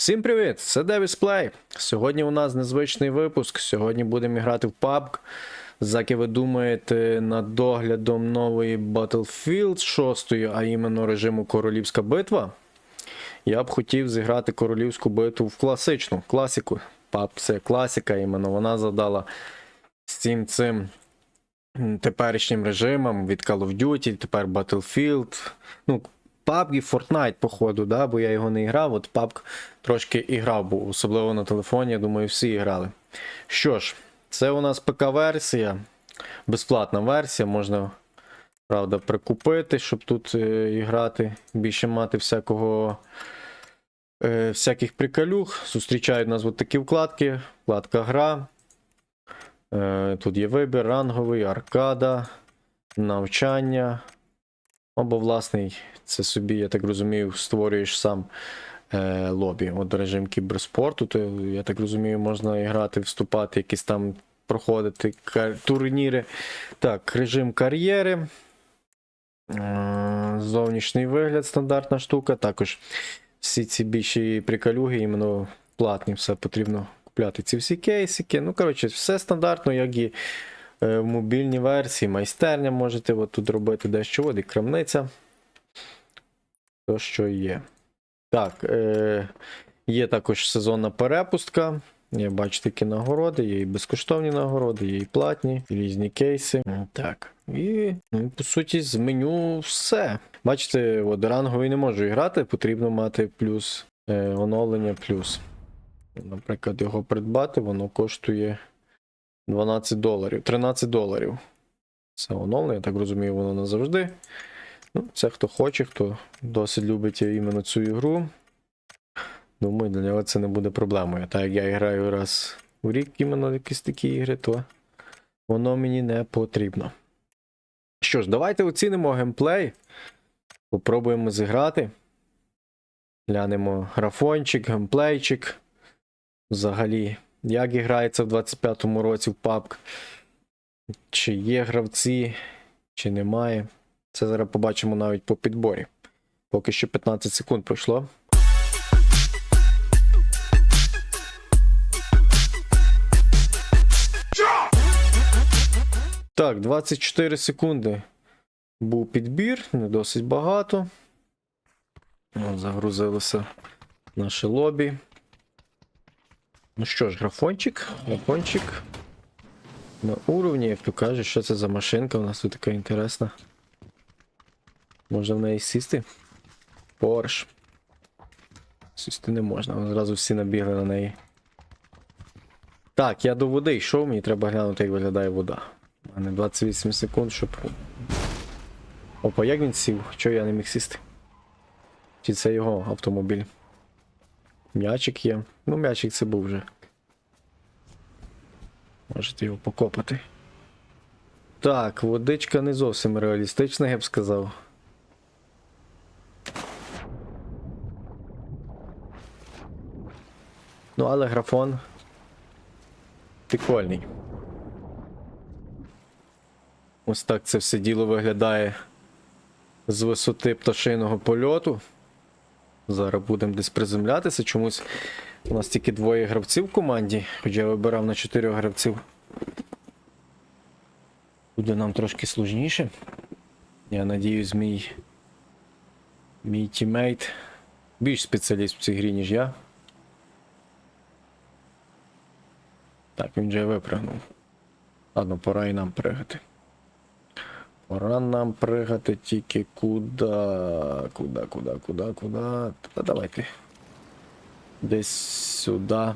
Всім привіт! Це Девіс Play. Сьогодні у нас незвичний випуск. Сьогодні будемо грати в PUBG. Заки ви думаєте, над доглядом нової Battlefield 6, а іменно режиму Королівська битва. Я б хотів зіграти королівську битву в класичну класику. PUBG це класика, іменно вона задала всім цим теперішнім режимам від Call of Duty, тепер Battlefield. Ну, PUBG, Fortnite, походу, да, бо я його не грав, от PUBG трошки і грав, був, особливо на телефоні, я думаю, всі грали. Що ж, це у нас ПК-версія, безплатна версія, можна, правда, прикупити, щоб тут е, грати, більше мати всякого. Е, всяких приколюх. Зустрічають нас от такі вкладки. Вкладка гра. Е, тут є вибір, ранговий, аркада, навчання. Або власний, це собі, я так розумію, створюєш сам е, лобі. От режим кіберспорту, то я так розумію, можна і грати, вступати, якісь там проходити турніри. Так, режим кар'єри. Е, Зовнішній вигляд, стандартна штука. Також всі ці більші приколюги, іменно платні, все потрібно купляти ці всі кейсики. Ну, коротше, все стандартно, як і в мобільній версії, майстерня можете тут робити дещо, і крамниця. То, що є. Так, е, є також сезонна перепустка. Є, бачите, такі нагороди, є і безкоштовні нагороди, є і платні, і різні кейси. Так. І, ну, по суті, з меню все. Бачите, от ранговий не можу грати, потрібно мати плюс е, оновлення плюс. Наприклад, його придбати, воно коштує 12 доларів, 13 доларів. Це оновлення, я так розумію, воно назавжди. Ну, це хто хоче, хто досить любить іменно цю ігру. Думаю, для нього це не буде проблемою. Так як я граю раз у рік іменно якісь такі ігри, то воно мені не потрібно. Що ж, давайте оцінимо геймплей. Попробуємо зіграти. Глянемо графончик, геймплейчик. Взагалі, як і грається в 25-му році в PUBG. Чи є гравці, чи немає. Це зараз побачимо навіть по підборі. Поки що 15 секунд пройшло. Так, 24 секунди був підбір, не досить багато. Загрузилося наше лобі. Ну що ж, графончик, графончик. На уровні, як то кажуть, що це за машинка у нас тут така інтересна. Можна в неї сісти? Порш. Сісти не можна, вони зразу всі набігли на неї. Так, я до води йшов, мені треба глянути, як виглядає вода. У мене 28 секунд, щоб. Опа, як він сів? Чого я не міг сісти? Чи це його автомобіль? М'ячик є. Ну, м'ячик це був вже. Можете його покопати. Так, водичка не зовсім реалістична, я б сказав. Ну, але графон прикольний. Ось так це все діло виглядає з висоти пташиного польоту. Зараз будемо десь приземлятися. Чомусь у нас тільки двоє гравців в команді, хоча я вибирав на чотирьох гравців. Буде нам трошки сложніше. Я надіюсь, мій мій тімейт більш спеціаліст в цій грі, ніж я. Так, він вже випрыгнув. Ладно, пора і нам пригати. Пора нам пригати тільки куди. Куди, куди, куди, куди. Та давайте. Десь сюди.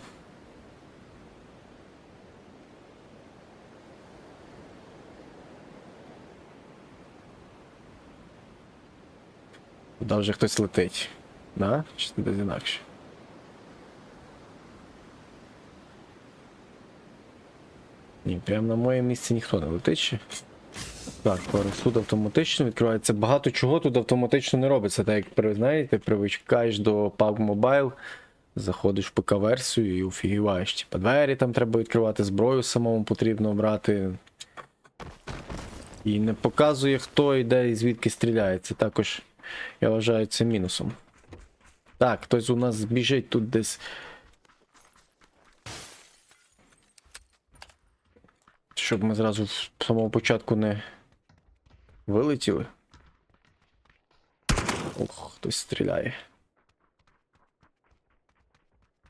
Куди вже хтось летить. Да? Чи десь інакше? Ні, прямо на моє місце ніхто не летить. Так, парашут автоматично відкривається. Багато чого тут автоматично не робиться. Так як знаєте, привичкаєш до PUBG Mobile, заходиш в ПК-версію і офігіваєш. Типа двері там треба відкривати, зброю самому потрібно брати. І не показує, хто йде і звідки стріляє. Це також, я вважаю, це мінусом. Так, хтось у нас біжить тут десь. Щоб ми зразу в самому початку не вилетіли. Ох, хтось стріляє.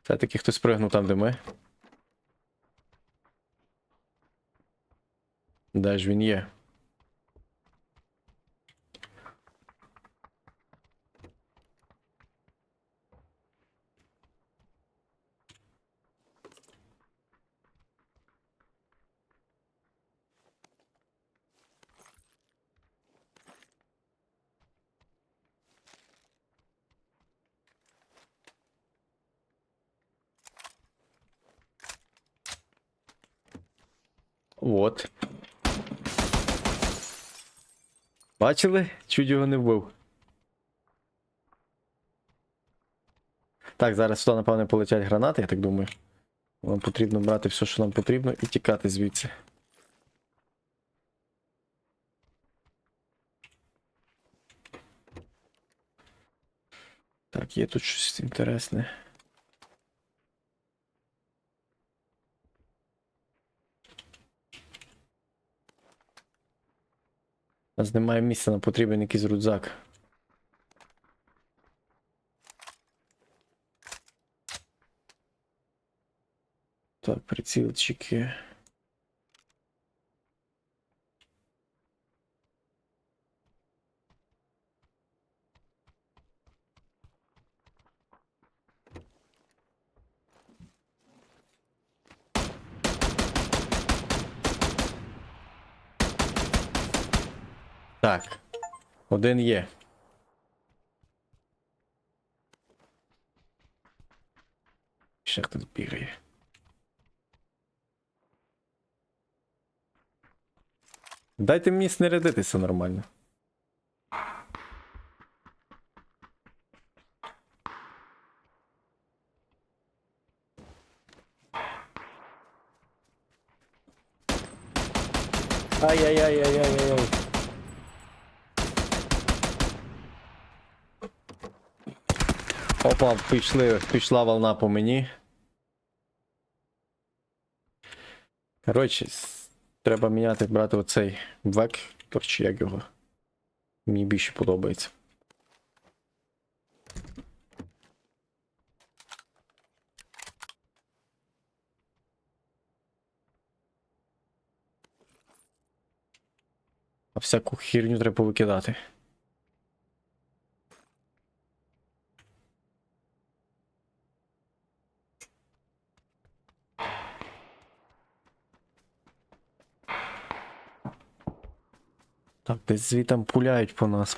Все-таки хтось пригнув там, де ми. Де ж він є? От. Бачили? Чуть його не вбив. Так, зараз сюди, напевне, полетять гранати, я так думаю. Нам потрібно брати все, що нам потрібно, і тікати звідси. Так, є тут щось інтересне. У нас немає місця, нам потрібен якийсь рюкзак. Так, прицілчики. Так. Один є. Ще хтось бігає. Дайте мені снарядитися нормально. Ай-яй-яй-яй-яй-яй. Опа, пішли, пішла волна по мені. Коротше, треба міняти, брати оцей вектор, чи як його. Мені більше подобається. А всяку херню треба викидати. Так, десь звітам пуляють по нас.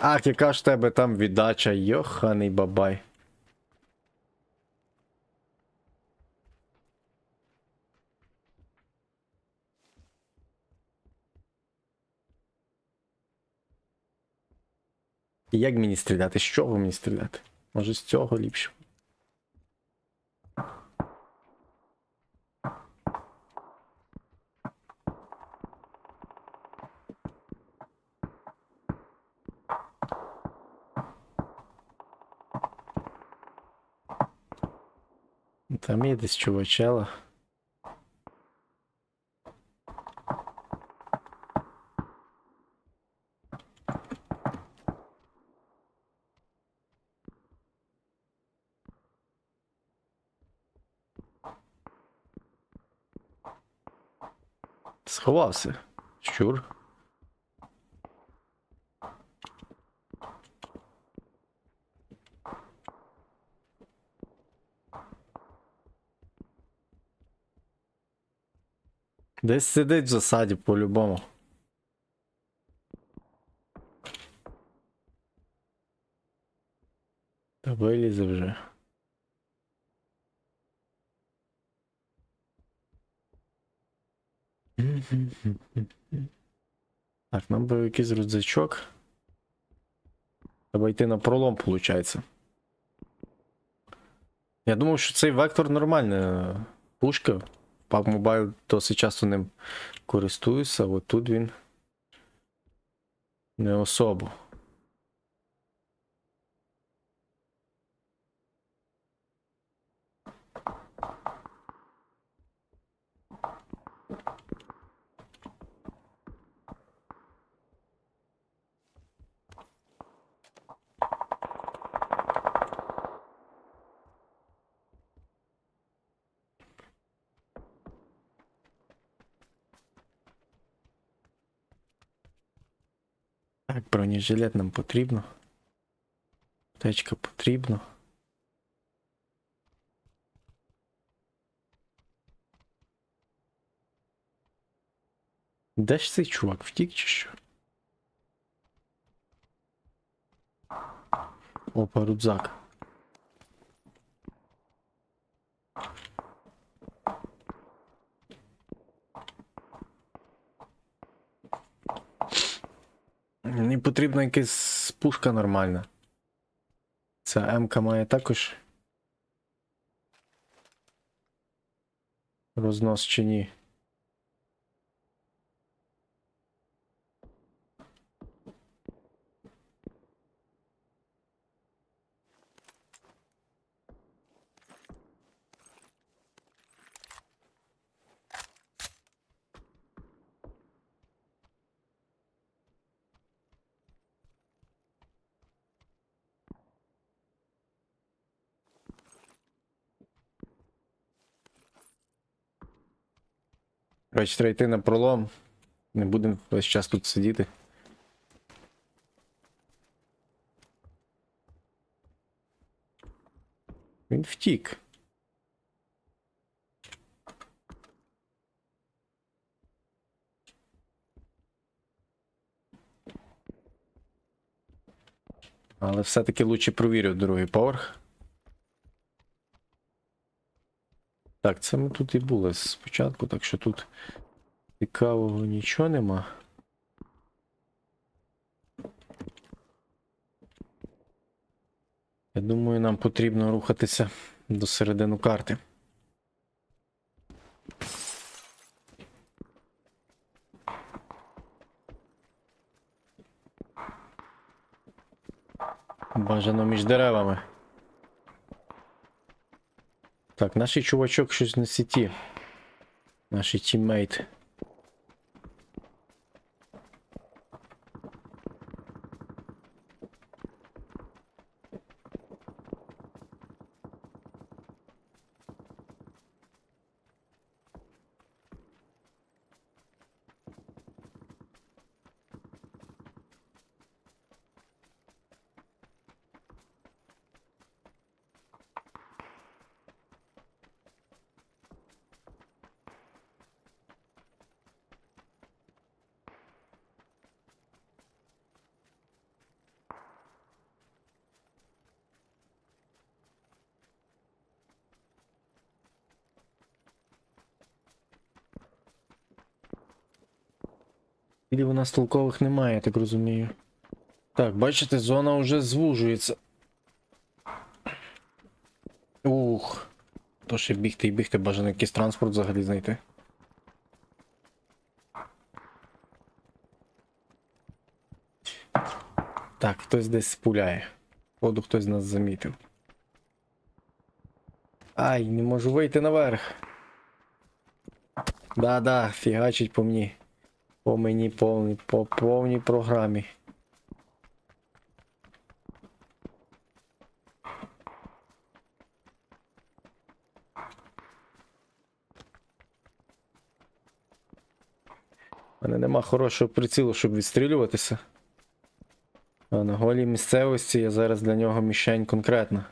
Ах, яка ж тебе там віддача, йоханий бабай. Як мені стріляти? З чого мені стріляти? Може з цього ліпше. Там є десь чувачела. Сховався. Щур. Десь сидить в засаді по-любому. Та вилізе вже. Так, нам би якийсь рюкзачок. Треба йти на пролом, виходить. Я думав, що цей вектор нормальна пушка. PUBG Mobile досить часто ним користуюся, а от тут він не особо. Так, бронежилет нам потрібно. Течка потрібно. Де ж цей чувак? Втік чи що? Опа, рюкзак. Мені потрібна якась пушка нормальна. Ця М-ка має також. Рознос чи ні. Треба йти на пролом. Не будемо весь час тут сидіти. Він втік. Але все-таки лучше провірю другий поверх. Так, це ми тут і були спочатку, так що тут цікавого нічого нема. Я думаю, нам потрібно рухатися до середини карти. Бажано між деревами. Так, наш чувачок щось на сіті. Наш тіммейт. Или у нас толкових немає, я так розумію. Так, бачите, зона вже звужується. Ух. То ще бігти і бігти, бажано якийсь транспорт взагалі знайти. Так, хтось десь спуляє. Походу хтось нас замітив. Ай, не можу вийти наверх. Да-да, фігачить по мені. По мені повній, по повній програмі. У мене нема хорошого прицілу, щоб відстрілюватися. А на голій місцевості я зараз для нього мішень конкретна.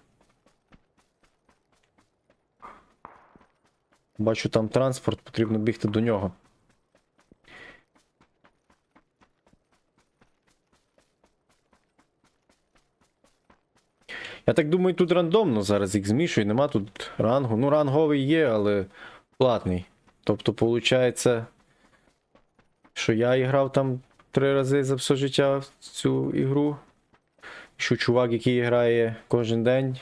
Бачу там транспорт, потрібно бігти до нього. Я так думаю, тут рандомно зараз їх змішую, нема тут рангу. Ну, ранговий є, але платний. Тобто, виходить, що я грав там три рази за все життя в цю ігру. Що чувак, який грає кожен день,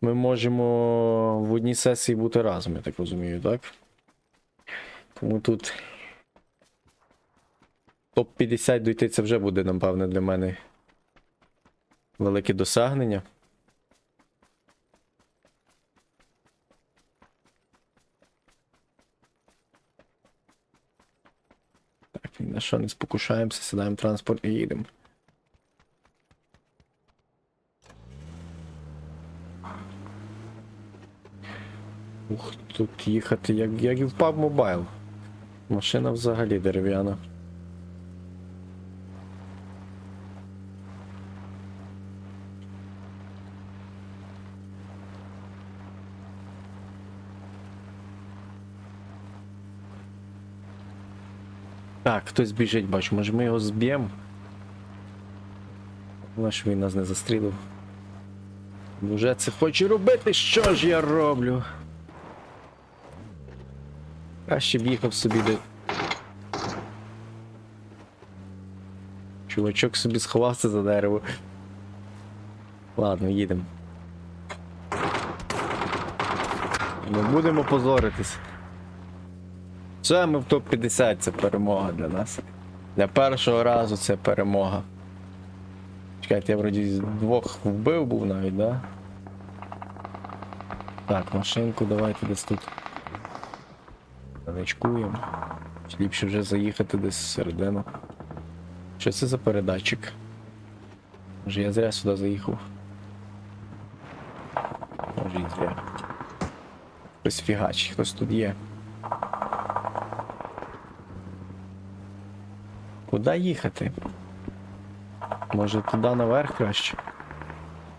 ми можемо в одній сесії бути разом, я так розумію, так? Тому тут топ-50 дойти це вже буде, напевне, для мене велике досягнення. Ні на що не спокушаємося, сідаємо в транспорт і їдемо. Ух, тут їхати як, як і в PUBG Mobile. Машина взагалі дерев'яна. Так, хтось біжить, бачу, може ми його зб'ємо. Ж він нас не застрілив. Вже це хоче робити, що ж я роблю? Краще б їхав собі де. Чувачок собі сховався за дерево. Ладно, їдемо. Не будемо позоритись. Це ми в топ-50, це перемога для нас. Для першого разу це перемога. Чекайте, я вроді з двох вбив був навіть, да? Так, машинку давайте десь тут. Заничкуємо. Ліпше вже заїхати десь всередину. Що це за передатчик? Може я зря сюди заїхав. Може і зря. Хтось фігач, хтось тут є. Куди їхати? Може туди наверх краще?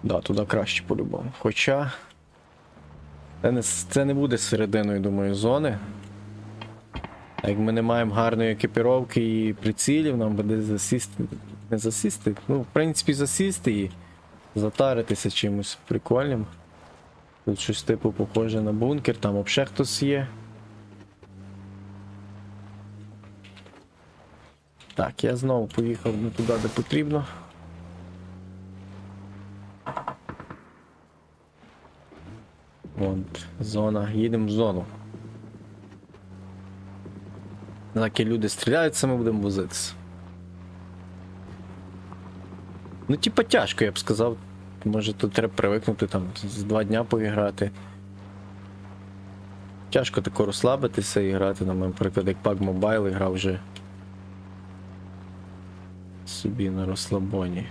Да, туди краще по-любому. Хоча. Це не, це не буде серединою, думаю, зони. Як ми не маємо гарної екіпіровки і прицілів, нам буде засісти. Не засісти. Ну, в принципі, засісти і затаритися чимось прикольним. Тут щось типу похоже на бункер, там взагалі хтось є. Так, я знову поїхав не туди, де потрібно. Вон, зона. Їдемо в зону. Заки люди стріляються, ми будемо возитися. Ну, типа тяжко, я б сказав. Може тут треба привикнути там з два дня поіграти. Тяжко тако розслабитися і грати, наприклад, як PUBG Mobile грав вже собі на розслабоні.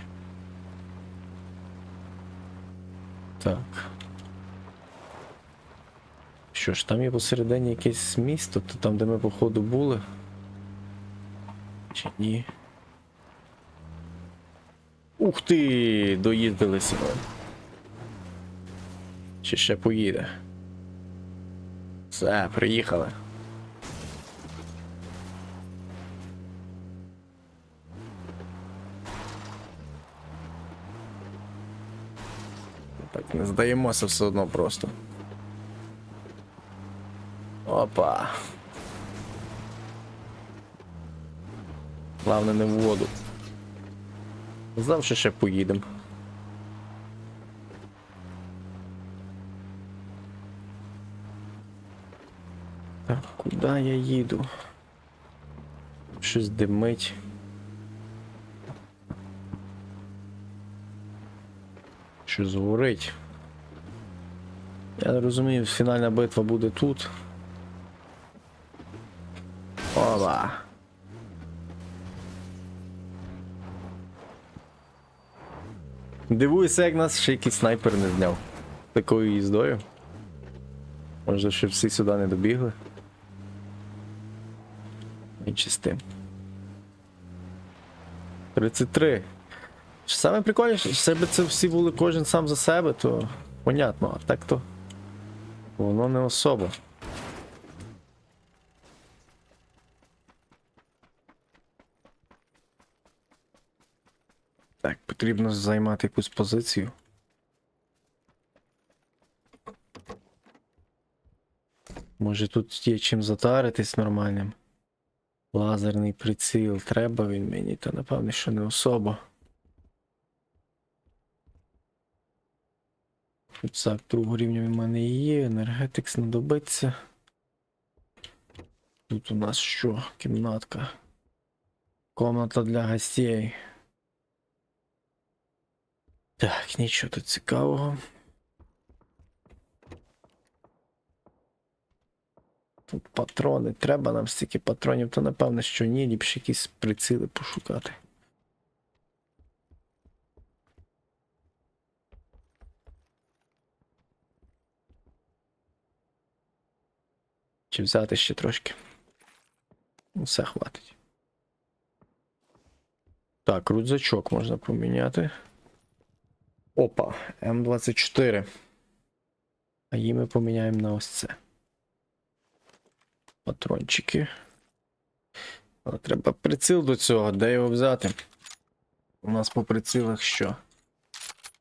Так. Що ж, там є посередині якесь місто, то там, де ми походу були. Чи ні? Ух ти! Доїздилися. Чи ще поїде? Все, приїхали. Так, не здаємося все одно просто. Опа. Главне не в воду. Завжди ще поїдемо. Так, куди я їду? Щось димить. Щось горить. Я розумію, фінальна битва буде тут. Опа. Дивуюся, як нас ще якийсь снайпер не зняв. Такою їздою. Може, ще всі сюди не добігли. І чи з тим. 33. Саме прикольніше, що якби це всі були кожен сам за себе, то понятно, а так то воно не особо. Так, потрібно займати якусь позицію. Може тут є чим затаритись нормальним. Лазерний приціл, треба він мені, та напевне, що не особо. Рюкзак другого рівня в мене є, енергетик знадобиться. Тут у нас що? Кімнатка. Комната для гостей. Так, нічого тут цікавого. Тут патрони. Треба нам стільки патронів, то напевно, що ні, ліпше якісь приціли пошукати. Чи взяти ще трошки? Ну, Все хватить. Так, рюкзачок можна поміняти. Опа, М24. А її ми поміняємо на ось це. Патрончики. Але треба приціл до цього, де його взяти? У нас по прицілах що?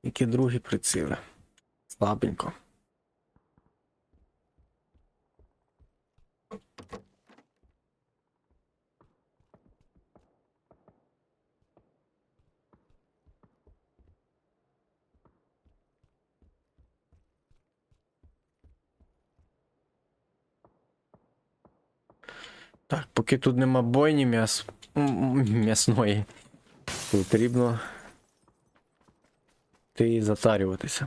Які другі приціли? Слабенько. Так, поки тут нема бойні м'яс... м'ясної, потрібно ти затарюватися.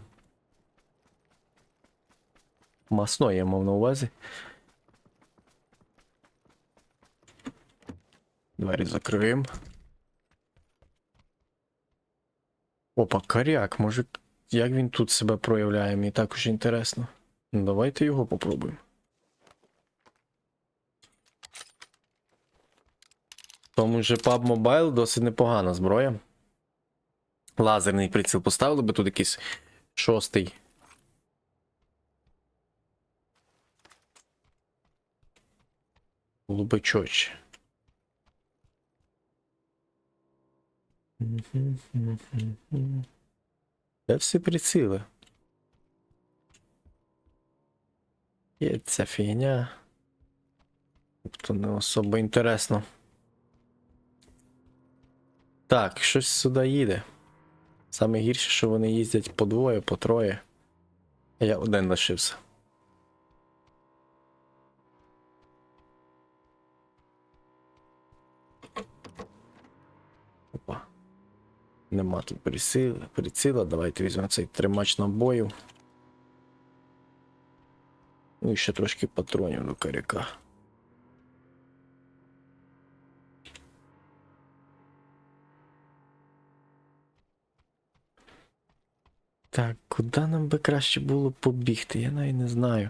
Масної я мав на увазі. Двері закриємо. Опа, коряк, може, як він тут себе проявляє, мені також інтересно. Ну, давайте його попробуємо. Тому же PUBG Mobile досить непогана зброя. Лазерний приціл поставили би тут якийсь шостий. Мгм. Де всі приціли? Є ця фігня. Тобто не особо інтересно. Так, щось сюди їде. Саме гірше, що вони їздять по двоє, по троє. А я один лишився. Опа. Нема тут приціла, приціла. Давайте візьмемо цей тримач набою. Ну і ще трошки патронів до коряка. Так, куди нам би краще було побігти? Я навіть не знаю.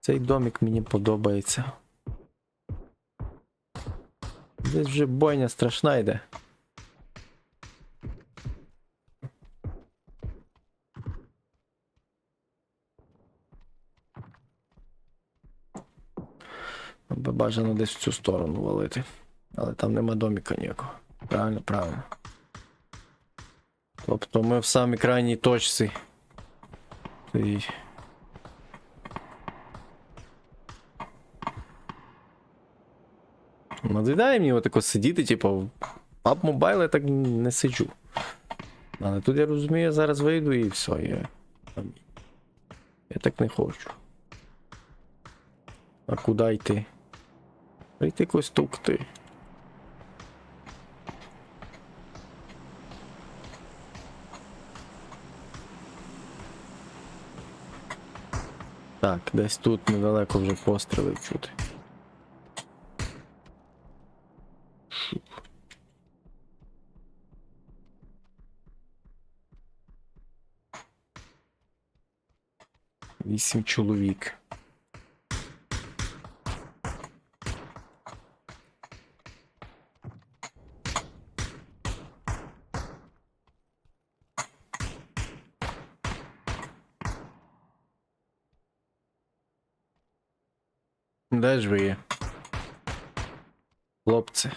Цей домик мені подобається. Десь вже бойня страшна йде. Бажано десь в цю сторону валити. Але там нема доміка ніякого. Правильно, правильно. Тобто ми в самій крайній точці. І... Надоїдає мені отако сидіти, типу, в Mobile я так не сиджу. Але тут я розумію, я зараз вийду і все, я. Я так не хочу. А куди йти? Прийти якось тукти. Так, десь тут недалеко вже постріли чути. Шуп. Вісім чоловік. Де ж? Хлопці.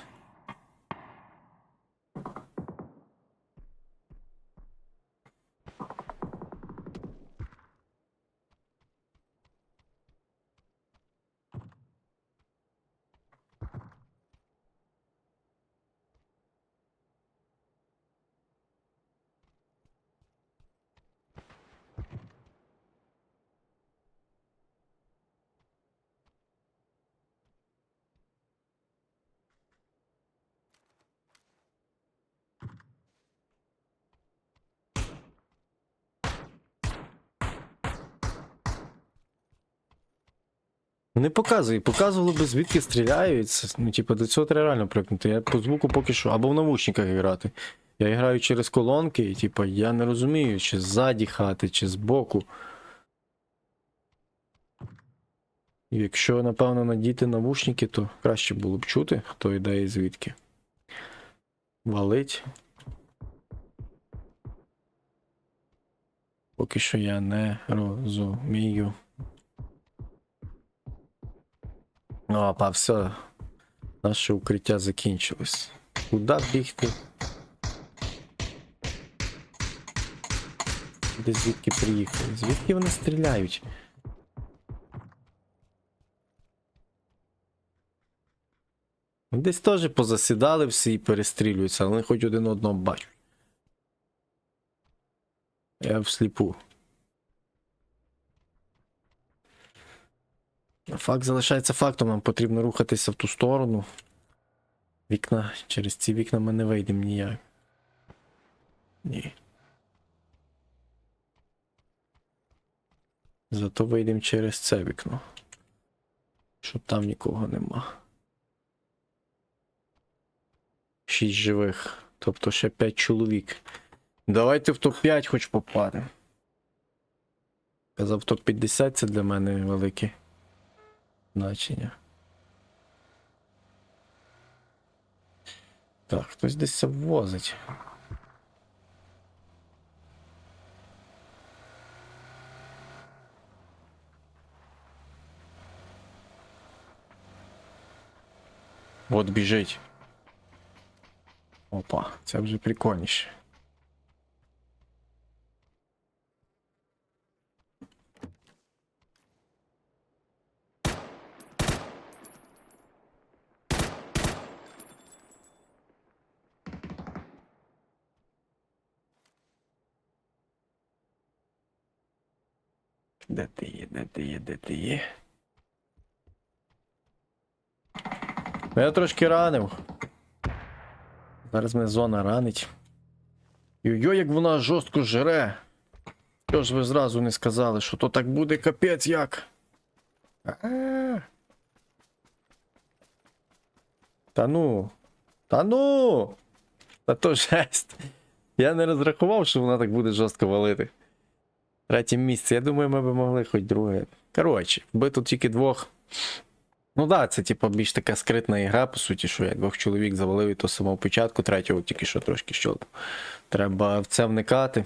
Не показує, показувало би звідки стріляють. Ну, типу, до цього треба реально прикнути. Я по звуку поки що, або в навушниках грати. Я граю через колонки, і типу, я не розумію, чи ззаді хати, чи збоку. Якщо, напевно, надіти навушники, то краще було б чути, хто йде і звідки. Валить. Поки що я не розумію. Опа, все. Наше укриття закінчилось. Куди бігти? Де звідки приїхали? Звідки вони стріляють? Десь теж позасідали всі і перестрілюються, але хоч один одного бачать. Я всліпу. Факт залишається фактом, нам потрібно рухатися в ту сторону. Вікна, через ці вікна ми не вийдемо ніяк. Ні. Зато вийдемо через це вікно. Щоб там нікого нема. Шість живих. Тобто ще п'ять чоловік. Давайте в топ-5 хоч попадемо. Казав, топ-50 це для мене велике значення. Так, хтось десь це ввозить. От біжить. Опа, це вже прикольніше. Де ти є, де ти є, де ти є? Ну, Я трошки ранив. Зараз мене зона ранить. Йо-йо, як вона жорстко жре. Що ж ви зразу не сказали, що то так буде капець як? А-а. Та ну. Та ну. Та то жесть. Я не розрахував, що вона так буде жорстко валити. Третє місце. Я думаю, ми б могли хоч друге. Коротше, би тут тільки двох. Ну да, це типу більш така скритна ігра, по суті, що я двох чоловік завалив і то самого початку, третього тільки що трошки щолкнув. Треба в це вникати.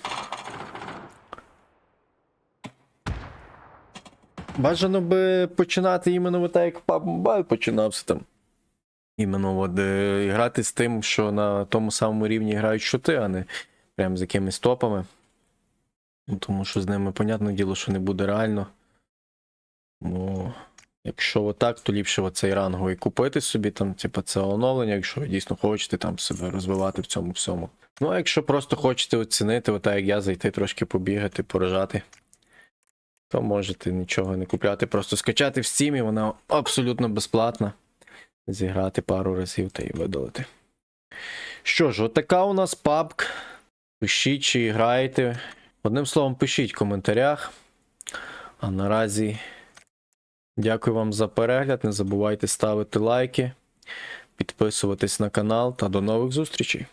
Бажано би починати іменно так, як PUBG починався там. Іменно от е, грати з тим, що на тому самому рівні грають шути, а не прям з якимись топами. Ну, Тому що з ними, понятне діло, що не буде реально. Ну, якщо отак, то ліпше оцей ранговий купити собі, там, типу, це оновлення, якщо ви дійсно хочете там себе розвивати в цьому всьому. Ну, а якщо просто хочете оцінити, отак як я, зайти трошки побігати, поражати, то можете нічого не купляти, просто скачати в Steam, вона абсолютно безплатна. Зіграти пару разів та і видалити. Що ж, отака у нас папк. Пишіть, чи граєте. Одним словом, пишіть в коментарях. А наразі дякую вам за перегляд. Не забувайте ставити лайки, підписуватись на канал та до нових зустрічей.